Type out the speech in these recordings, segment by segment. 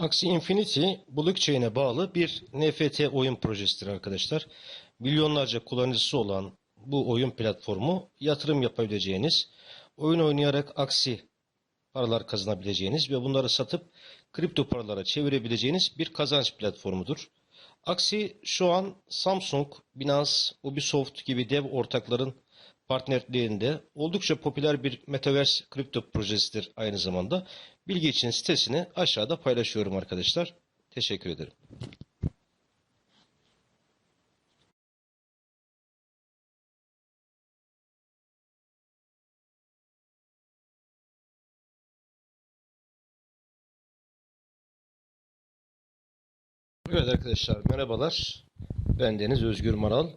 Axie Infinity blockchain'e bağlı bir NFT oyun projesidir arkadaşlar. Milyonlarca kullanıcısı olan bu oyun platformu yatırım yapabileceğiniz, oyun oynayarak Axie paralar kazanabileceğiniz ve bunları satıp kripto paralara çevirebileceğiniz bir kazanç platformudur. Axie şu an Samsung, Binance, Ubisoft gibi dev ortakların partnerliğinde oldukça popüler bir Metaverse kripto projesidir aynı zamanda. Bilgi için sitesini aşağıda paylaşıyorum arkadaşlar. Teşekkür ederim. Evet arkadaşlar merhabalar. Ben Deniz Özgür Maral.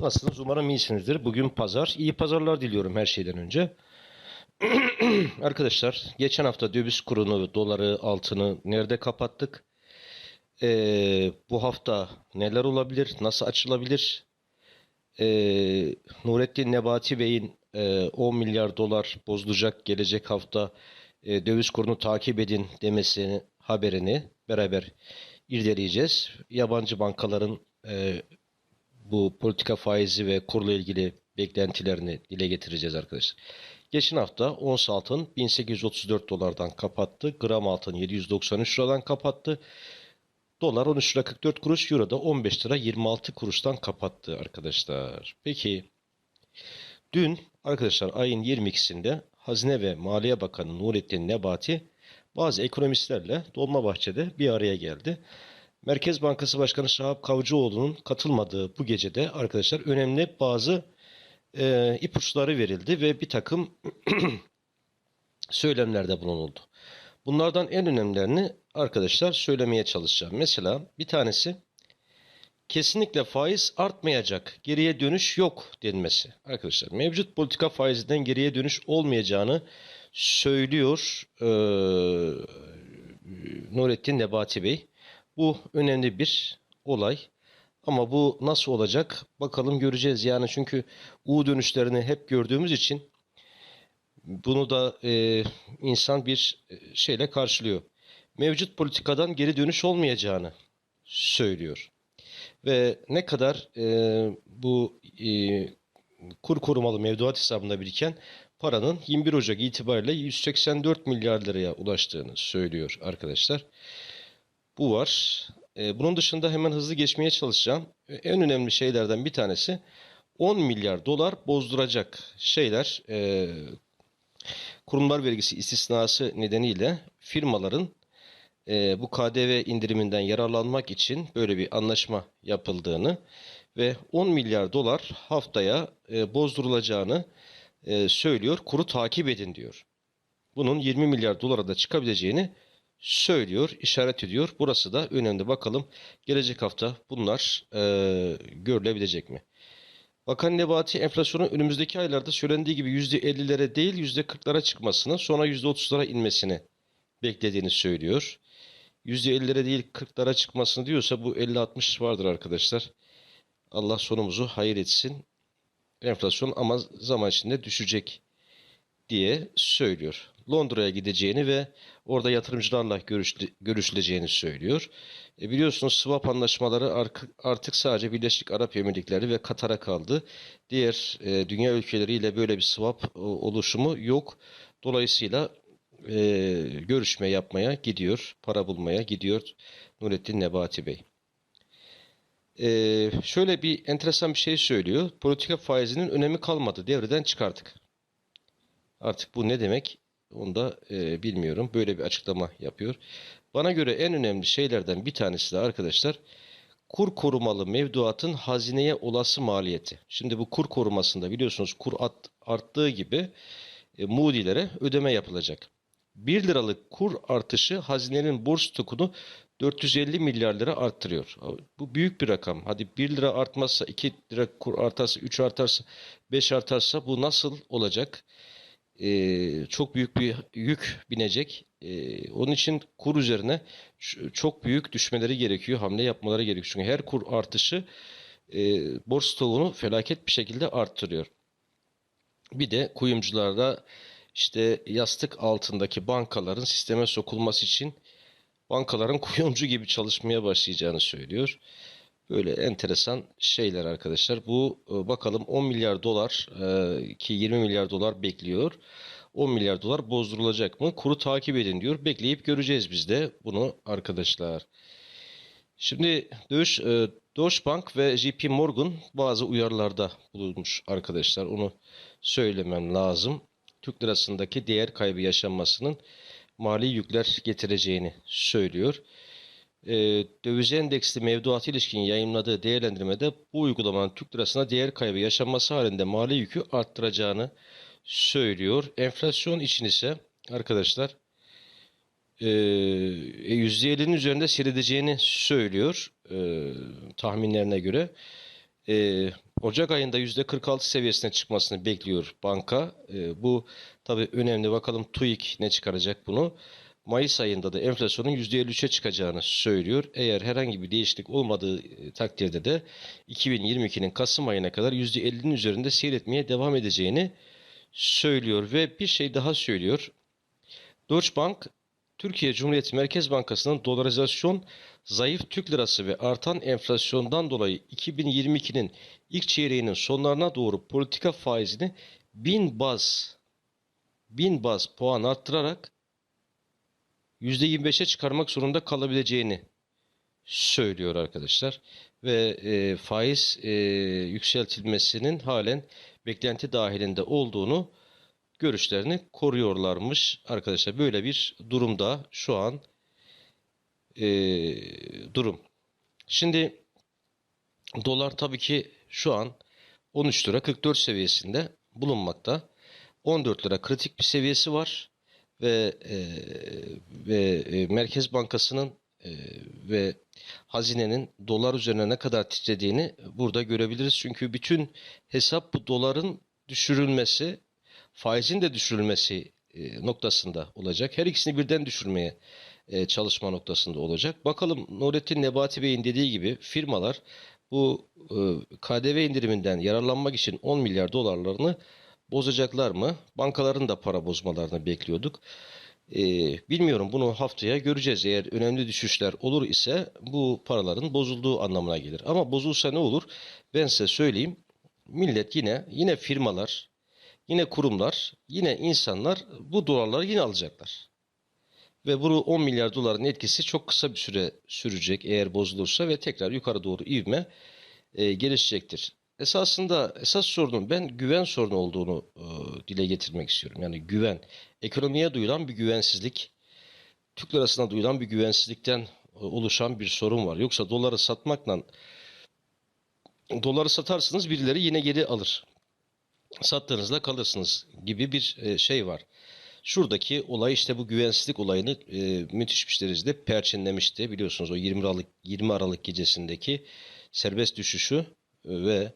Nasılsınız? Umarım iyisinizdir. Bugün pazar. İyi pazarlar diliyorum her şeyden önce. Arkadaşlar geçen hafta döviz kurunu, doları, altını nerede kapattık? Ee, bu hafta neler olabilir? Nasıl açılabilir? Ee, Nurettin Nebati Bey'in e, 10 milyar dolar bozulacak gelecek hafta e, döviz kurunu takip edin demesini haberini beraber irdeleyeceğiz. Yabancı bankaların e, bu politika faizi ve kurla ilgili beklentilerini dile getireceğiz arkadaşlar. Geçen hafta ons altın 1834 dolardan kapattı. Gram altın 793 liradan kapattı. Dolar 13 lira 44 kuruş, euro da 15 lira 26 kuruştan kapattı arkadaşlar. Peki dün arkadaşlar ayın 22'sinde Hazine ve Maliye Bakanı Nurettin Nebati bazı ekonomistlerle Dolmabahçe'de bir araya geldi. Merkez Bankası Başkanı Şahap Kavcıoğlu'nun katılmadığı bu gecede arkadaşlar önemli bazı e, ipuçları verildi ve bir takım söylemlerde bulunuldu. Bunlardan en önemlilerini arkadaşlar söylemeye çalışacağım. Mesela bir tanesi kesinlikle faiz artmayacak, geriye dönüş yok denmesi. Arkadaşlar mevcut politika faizinden geriye dönüş olmayacağını söylüyor e, Nurettin Nebati Bey. Bu önemli bir olay. Ama bu nasıl olacak? Bakalım göreceğiz. Yani çünkü U dönüşlerini hep gördüğümüz için bunu da e, insan bir şeyle karşılıyor. Mevcut politikadan geri dönüş olmayacağını söylüyor. Ve ne kadar e, bu e, kur korumalı mevduat hesabında biriken paranın 21 Ocak itibariyle 184 milyar liraya ulaştığını söylüyor arkadaşlar. Bu var. E, bunun dışında hemen hızlı geçmeye çalışacağım. E, en önemli şeylerden bir tanesi 10 milyar dolar bozduracak şeyler e, kurumlar vergisi istisnası nedeniyle firmaların bu KDV indiriminden yararlanmak için böyle bir anlaşma yapıldığını ve 10 milyar dolar haftaya bozdurulacağını söylüyor. Kuru takip edin diyor. Bunun 20 milyar dolara da çıkabileceğini söylüyor, işaret ediyor. Burası da önemli. Bakalım gelecek hafta bunlar e, görülebilecek mi? Bakan Nebati enflasyonun önümüzdeki aylarda söylendiği gibi %50'lere değil %40'lara çıkmasını sonra %30'lara inmesini beklediğini söylüyor. %50'lere değil 40'lara çıkmasını diyorsa bu 50-60 vardır arkadaşlar. Allah sonumuzu hayır etsin. Enflasyon ama zaman içinde düşecek diye söylüyor. Londra'ya gideceğini ve orada yatırımcılarla görüşle, görüşüleceğini söylüyor. E biliyorsunuz swap anlaşmaları artık sadece Birleşik Arap Emirlikleri ve Katar'a kaldı. Diğer e, dünya ülkeleriyle böyle bir swap e, oluşumu yok. Dolayısıyla e, görüşme yapmaya gidiyor, para bulmaya gidiyor Nurettin Nebati Bey. E, şöyle bir enteresan bir şey söylüyor. Politika faizinin önemi kalmadı, devreden çıkardık. Artık bu ne demek? Onu da e, bilmiyorum. Böyle bir açıklama yapıyor. Bana göre en önemli şeylerden bir tanesi de arkadaşlar kur korumalı mevduatın hazineye olası maliyeti. Şimdi bu kur korumasında biliyorsunuz kur at, arttığı gibi e, Moody'lere ödeme yapılacak. 1 liralık kur artışı hazinenin borç stokunu 450 milyar lira arttırıyor. Bu büyük bir rakam. Hadi 1 lira artmazsa, 2 lira kur artarsa, 3 artarsa, 5 artarsa bu nasıl olacak? E, çok büyük bir yük binecek. E, onun için kur üzerine çok büyük düşmeleri gerekiyor, hamle yapmaları gerekiyor. Çünkü her kur artışı e, borç stoğunu felaket bir şekilde arttırıyor. Bir de kuyumcularda işte yastık altındaki bankaların sisteme sokulması için bankaların kuyumcu gibi çalışmaya başlayacağını söylüyor. Böyle enteresan şeyler arkadaşlar. Bu e, bakalım 10 milyar dolar e, ki 20 milyar dolar bekliyor. 10 milyar dolar bozdurulacak mı? Kuru takip edin diyor. Bekleyip göreceğiz biz de bunu arkadaşlar. Şimdi Deutsche, e, Deutsche Bank ve JP Morgan bazı uyarılarda bulunmuş arkadaşlar. Onu söylemem lazım. Türk lirasındaki değer kaybı yaşanmasının mali yükler getireceğini söylüyor. E, döviz endeksli mevduat ilişkin yayınladığı değerlendirmede bu uygulamanın Türk lirasına değer kaybı yaşanması halinde mali yükü arttıracağını söylüyor. Enflasyon için ise arkadaşlar e, %50'nin üzerinde seyredeceğini söylüyor e, tahminlerine göre. E, Ocak ayında %46 seviyesine çıkmasını bekliyor banka. E, bu tabii önemli. Bakalım TÜİK ne çıkaracak bunu. Mayıs ayında da enflasyonun %53'e çıkacağını söylüyor. Eğer herhangi bir değişiklik olmadığı e, takdirde de 2022'nin Kasım ayına kadar %50'nin üzerinde seyretmeye devam edeceğini söylüyor ve bir şey daha söylüyor. Deutsche Bank Türkiye Cumhuriyeti Merkez Bankası'nın dolarizasyon, zayıf Türk lirası ve artan enflasyondan dolayı 2022'nin ilk çeyreğinin sonlarına doğru politika faizini 1000 baz 1000 baz puan arttırarak %25'e çıkarmak zorunda kalabileceğini söylüyor arkadaşlar. Ve e, faiz e, yükseltilmesinin halen beklenti dahilinde olduğunu görüşlerini koruyorlarmış arkadaşlar. Böyle bir durumda şu an e, durum. Şimdi dolar tabii ki şu an 13 lira 44 seviyesinde bulunmakta. 14 lira kritik bir seviyesi var ve e, ve e, Merkez Bankası'nın e, ve hazinenin dolar üzerine ne kadar titrediğini burada görebiliriz. Çünkü bütün hesap bu doların düşürülmesi, faizin de düşürülmesi e, noktasında olacak. Her ikisini birden düşürmeye e, çalışma noktasında olacak. Bakalım Nurettin Nebati Bey'in dediği gibi firmalar bu e, KDV indiriminden yararlanmak için 10 milyar dolarlarını bozacaklar mı? Bankaların da para bozmalarını bekliyorduk. Ee, bilmiyorum bunu haftaya göreceğiz. Eğer önemli düşüşler olur ise bu paraların bozulduğu anlamına gelir. Ama bozulsa ne olur? Ben size söyleyeyim. Millet yine yine firmalar, yine kurumlar, yine insanlar bu dolarları yine alacaklar. Ve bu 10 milyar doların etkisi çok kısa bir süre sürecek eğer bozulursa ve tekrar yukarı doğru ivme e, gelişecektir. Esasında esas sorunun ben güven sorunu olduğunu e, dile getirmek istiyorum. Yani güven, ekonomiye duyulan bir güvensizlik, Türk lirasına duyulan bir güvensizlikten e, oluşan bir sorun var. Yoksa doları satmakla doları satarsınız birileri yine geri alır. Sattığınızda kalırsınız gibi bir e, şey var. Şuradaki olay işte bu güvensizlik olayını e, müthiş bir derecede perçinlemişti. Biliyorsunuz o 20 Aralık 20 Aralık gecesindeki serbest düşüşü ve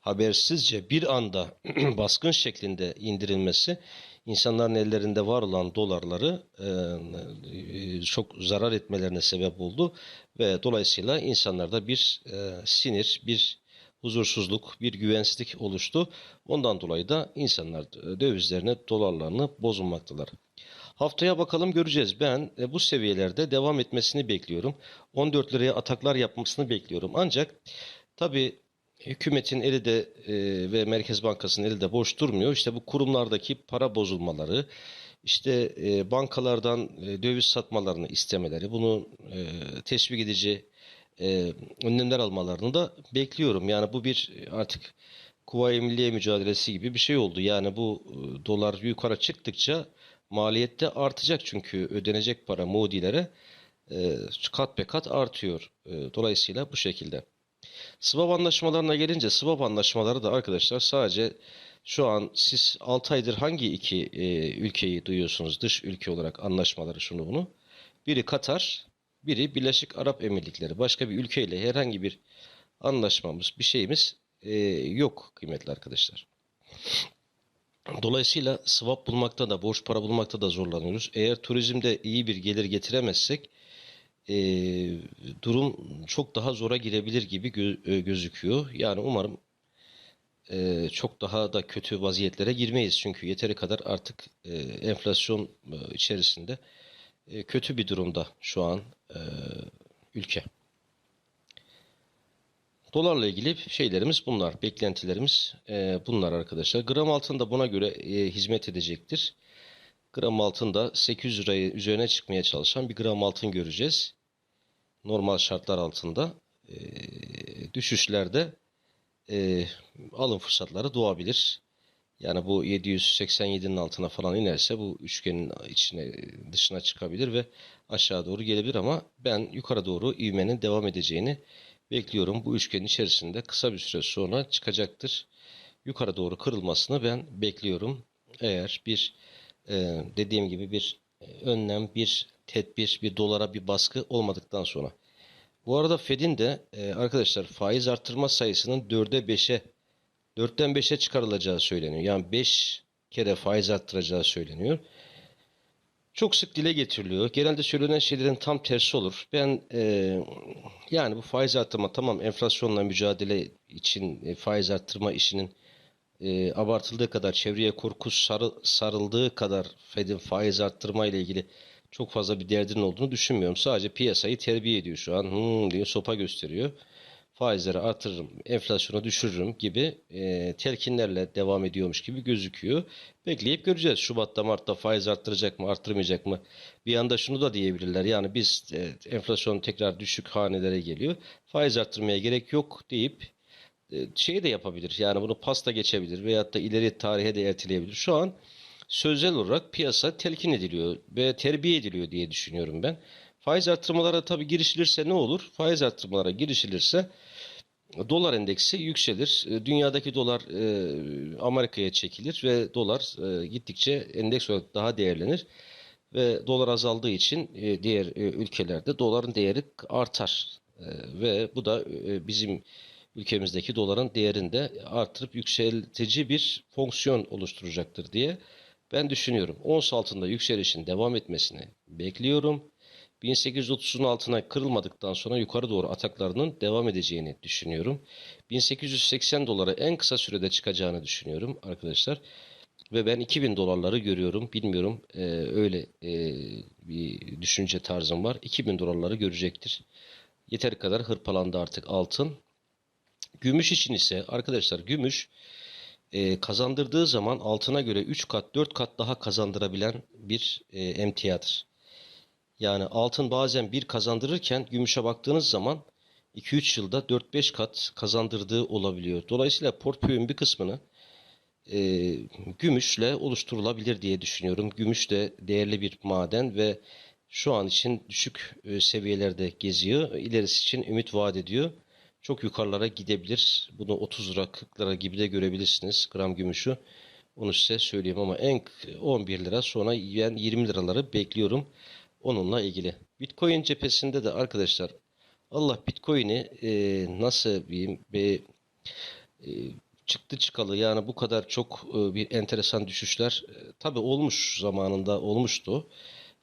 habersizce bir anda baskın şeklinde indirilmesi insanların ellerinde var olan dolarları e, çok zarar etmelerine sebep oldu ve dolayısıyla insanlarda bir e, sinir, bir huzursuzluk, bir güvensizlik oluştu. Ondan dolayı da insanlar dövizlerini, dolarlarını bozulmaktalar. Haftaya bakalım göreceğiz. Ben e, bu seviyelerde devam etmesini bekliyorum. 14 liraya ataklar yapmasını bekliyorum. Ancak tabii hükümetin eli de e, ve Merkez Bankası'nın eli de boş durmuyor. İşte bu kurumlardaki para bozulmaları, işte e, bankalardan e, döviz satmalarını istemeleri, bunu e, teşvik edici e, önlemler almalarını da bekliyorum. Yani bu bir artık Kuvayi Milliye mücadelesi gibi bir şey oldu. Yani bu e, dolar yukarı çıktıkça maliyette artacak çünkü ödenecek para Moody'lere e, kat be kat artıyor. E, dolayısıyla bu şekilde. Swap anlaşmalarına gelince swap anlaşmaları da arkadaşlar sadece şu an siz 6 aydır hangi iki e, ülkeyi duyuyorsunuz dış ülke olarak anlaşmaları şunu bunu? Biri Katar, biri Birleşik Arap Emirlikleri. Başka bir ülkeyle herhangi bir anlaşmamız, bir şeyimiz e, yok kıymetli arkadaşlar. Dolayısıyla swap bulmakta da, borç para bulmakta da zorlanıyoruz. Eğer turizmde iyi bir gelir getiremezsek e, durum çok daha zora girebilir gibi gö- e, gözüküyor. Yani umarım e, çok daha da kötü vaziyetlere girmeyiz. Çünkü yeteri kadar artık e, enflasyon e, içerisinde e, kötü bir durumda şu an e, ülke. Dolarla ilgili şeylerimiz bunlar, beklentilerimiz e, bunlar arkadaşlar. Gram altın da buna göre e, hizmet edecektir. Gram altın da 800 lirayı üzerine çıkmaya çalışan bir gram altın göreceğiz. Normal şartlar altında e, düşüşlerde e, alım fırsatları doğabilir. Yani bu 787'nin altına falan inerse bu üçgenin içine dışına çıkabilir ve aşağı doğru gelebilir ama ben yukarı doğru ivmenin devam edeceğini bekliyorum. Bu üçgenin içerisinde kısa bir süre sonra çıkacaktır. Yukarı doğru kırılmasını ben bekliyorum. Eğer bir e, dediğim gibi bir önlem, bir tedbir, bir dolara bir baskı olmadıktan sonra. Bu arada Fed'in de e, arkadaşlar faiz artırma sayısının 4'e 5'e 4'ten 5'e çıkarılacağı söyleniyor. Yani 5 kere faiz arttıracağı söyleniyor. Çok sık dile getiriliyor. Genelde söylenen şeylerin tam tersi olur. Ben e, yani bu faiz arttırma tamam enflasyonla mücadele için e, faiz arttırma işinin e, abartıldığı kadar çevreye korku sarı, sarıldığı kadar Fed'in faiz arttırma ile ilgili çok fazla bir derdinin olduğunu düşünmüyorum. Sadece piyasayı terbiye ediyor şu an. Hmm diye sopa gösteriyor. Faizleri artırırım, enflasyonu düşürürüm gibi e, telkinlerle devam ediyormuş gibi gözüküyor. Bekleyip göreceğiz. Şubat'ta, Mart'ta faiz arttıracak mı, arttırmayacak mı? Bir anda şunu da diyebilirler. Yani biz e, enflasyon tekrar düşük hanelere geliyor. Faiz arttırmaya gerek yok deyip şey de yapabilir. Yani bunu pasta geçebilir veyahut da ileri tarihe de erteleyebilir. Şu an sözel olarak piyasa telkin ediliyor ve terbiye ediliyor diye düşünüyorum ben. Faiz artırmalara tabii girişilirse ne olur? Faiz artırmalara girişilirse dolar endeksi yükselir. E, Dünyadaki dolar e, Amerika'ya çekilir ve dolar e, gittikçe endeks olarak daha değerlenir. Ve dolar azaldığı için e, diğer e, ülkelerde doların değeri artar. E, ve bu da e, bizim ülkemizdeki doların değerini de artırıp yükseltici bir fonksiyon oluşturacaktır diye ben düşünüyorum. Ons altında yükselişin devam etmesini bekliyorum. 1830'un altına kırılmadıktan sonra yukarı doğru ataklarının devam edeceğini düşünüyorum. 1880 dolara en kısa sürede çıkacağını düşünüyorum arkadaşlar. Ve ben 2000 dolarları görüyorum. Bilmiyorum e, öyle e, bir düşünce tarzım var. 2000 dolarları görecektir. Yeteri kadar hırpalandı artık altın. Gümüş için ise arkadaşlar gümüş e, kazandırdığı zaman altına göre 3 kat 4 kat daha kazandırabilen bir e, emtiadır. Yani altın bazen bir kazandırırken gümüşe baktığınız zaman 2-3 yılda 4-5 kat kazandırdığı olabiliyor. Dolayısıyla portföyün bir kısmını e, gümüşle oluşturulabilir diye düşünüyorum. Gümüş de değerli bir maden ve şu an için düşük e, seviyelerde geziyor. İlerisi için ümit vaat ediyor. Çok yukarılara gidebilir. Bunu 30 lira 40 lira gibi de görebilirsiniz gram gümüşü. Onu size söyleyeyim ama en 11 lira sonra ben 20 liraları bekliyorum onunla ilgili. Bitcoin cephesinde de arkadaşlar Allah Bitcoin'i e, nasıl bir, bir e, çıktı çıkalı yani bu kadar çok e, bir enteresan düşüşler e, tabi olmuş zamanında olmuştu.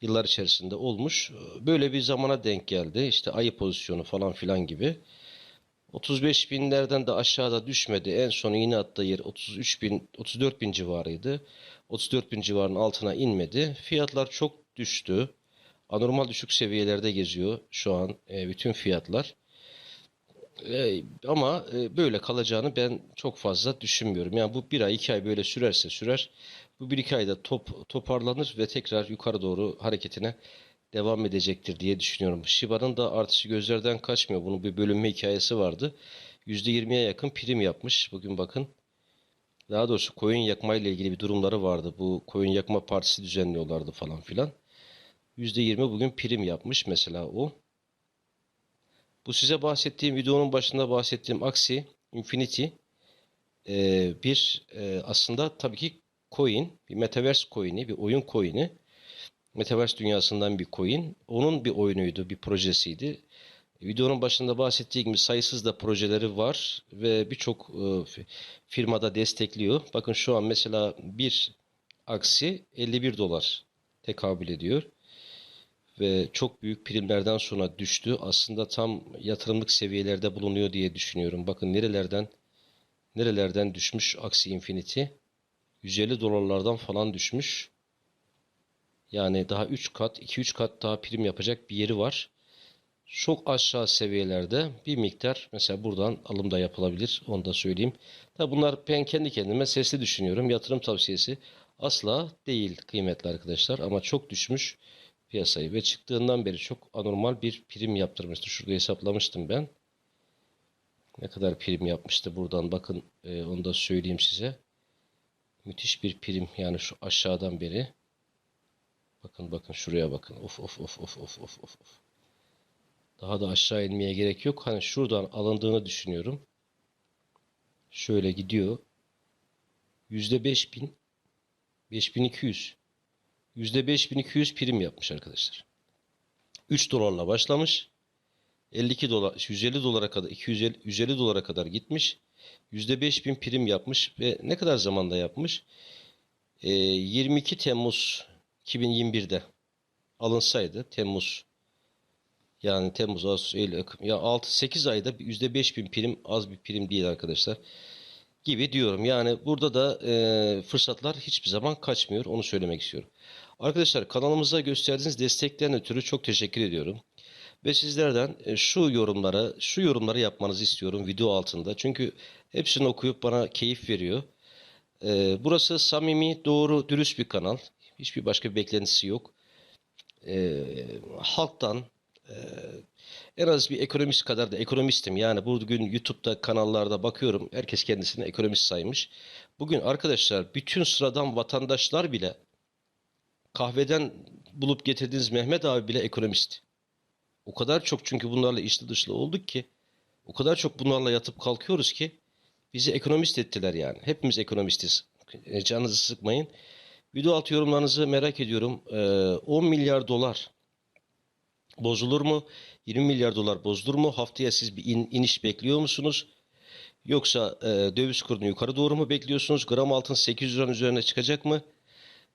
Yıllar içerisinde olmuş. Böyle bir zamana denk geldi. İşte ayı pozisyonu falan filan gibi. 35 binlerden de aşağıda düşmedi. En son yine attığı yer 33 bin, 34 bin civarıydı. 34 bin civarının altına inmedi. Fiyatlar çok düştü. Anormal düşük seviyelerde geziyor şu an e, bütün fiyatlar. E, ama e, böyle kalacağını ben çok fazla düşünmüyorum. Yani bu bir ay iki ay böyle sürerse sürer. Bu bir iki ayda top, toparlanır ve tekrar yukarı doğru hareketine devam edecektir diye düşünüyorum. Shiba'nın da artışı gözlerden kaçmıyor. Bunun bir bölünme hikayesi vardı. %20'ye yakın prim yapmış. Bugün bakın. Daha doğrusu koyun yakma ile ilgili bir durumları vardı. Bu koyun yakma partisi düzenliyorlardı falan filan. %20 bugün prim yapmış mesela o. Bu size bahsettiğim videonun başında bahsettiğim aksi Infinity e, bir e, aslında tabii ki coin, bir metaverse coin'i, bir oyun coin'i. Metaverse dünyasından bir coin. Onun bir oyunuydu, bir projesiydi. Videonun başında bahsettiğim gibi sayısız da projeleri var ve birçok e, firmada destekliyor. Bakın şu an mesela bir aksi 51 dolar tekabül ediyor ve çok büyük primlerden sonra düştü. Aslında tam yatırımlık seviyelerde bulunuyor diye düşünüyorum. Bakın nerelerden nerelerden düşmüş Axie Infinity. 150 dolarlardan falan düşmüş. Yani daha 3 kat, 2-3 kat daha prim yapacak bir yeri var. Çok aşağı seviyelerde bir miktar mesela buradan alım da yapılabilir. Onu da söyleyeyim. Tabi bunlar ben kendi kendime sesli düşünüyorum. Yatırım tavsiyesi asla değil kıymetli arkadaşlar. Ama çok düşmüş piyasayı ve çıktığından beri çok anormal bir prim yaptırmıştı. Şurada hesaplamıştım ben. Ne kadar prim yapmıştı buradan bakın e, onu da söyleyeyim size. Müthiş bir prim yani şu aşağıdan beri. Bakın bakın şuraya bakın. Of of of of of of of. Daha da aşağı inmeye gerek yok. Hani şuradan alındığını düşünüyorum. Şöyle gidiyor. Yüzde beş bin. 5200. Yüzde 5200 prim yapmış arkadaşlar. 3 dolarla başlamış. 52 dolar, 150 dolara kadar, 250, 150 dolara kadar gitmiş. Yüzde 5000 prim yapmış ve ne kadar zamanda yapmış? Ee, 22 Temmuz 2021'de alınsaydı Temmuz yani Temmuz, Ağustos, Eylül, Ekim ya 6-8 ayda yüzde 5000 prim az bir prim değil arkadaşlar gibi diyorum. Yani burada da e, fırsatlar hiçbir zaman kaçmıyor. Onu söylemek istiyorum. Arkadaşlar kanalımıza gösterdiğiniz destekten ötürü çok teşekkür ediyorum. Ve sizlerden e, şu yorumlara, şu yorumları yapmanızı istiyorum video altında. Çünkü hepsini okuyup bana keyif veriyor. E, burası samimi, doğru, dürüst bir kanal. Hiçbir başka bir beklentisi yok. E, halktan, e, en az bir ekonomist kadar da ekonomistim. Yani bugün YouTube'da kanallarda bakıyorum. Herkes kendisini ekonomist saymış. Bugün arkadaşlar bütün sıradan vatandaşlar bile kahveden bulup getirdiğiniz Mehmet abi bile ekonomist. O kadar çok çünkü bunlarla içli dışlı olduk ki o kadar çok bunlarla yatıp kalkıyoruz ki bizi ekonomist ettiler yani. Hepimiz ekonomistiz. E, Canınızı sıkmayın. Video altı yorumlarınızı merak ediyorum. E, 10 milyar dolar bozulur mu? 20 milyar dolar bozulur mu? Haftaya siz bir in- iniş bekliyor musunuz? Yoksa e, döviz kurunu yukarı doğru mu bekliyorsunuz? Gram altın 800 liranın üzerine çıkacak mı?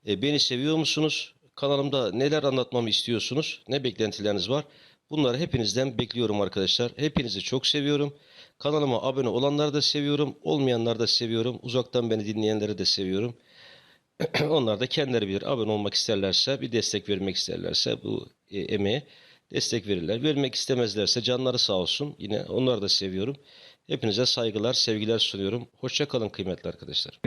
E, beni seviyor musunuz? Kanalımda neler anlatmamı istiyorsunuz? Ne beklentileriniz var? Bunları hepinizden bekliyorum arkadaşlar. Hepinizi çok seviyorum. Kanalıma abone olanları da seviyorum. Olmayanları da seviyorum. Uzaktan beni dinleyenleri de seviyorum. Onlar da kendileri bilir. Abone olmak isterlerse, bir destek vermek isterlerse bu e, emeğe destek verirler. Vermek istemezlerse canları sağ olsun. Yine onları da seviyorum. Hepinize saygılar, sevgiler sunuyorum. Hoşça kalın kıymetli arkadaşlar.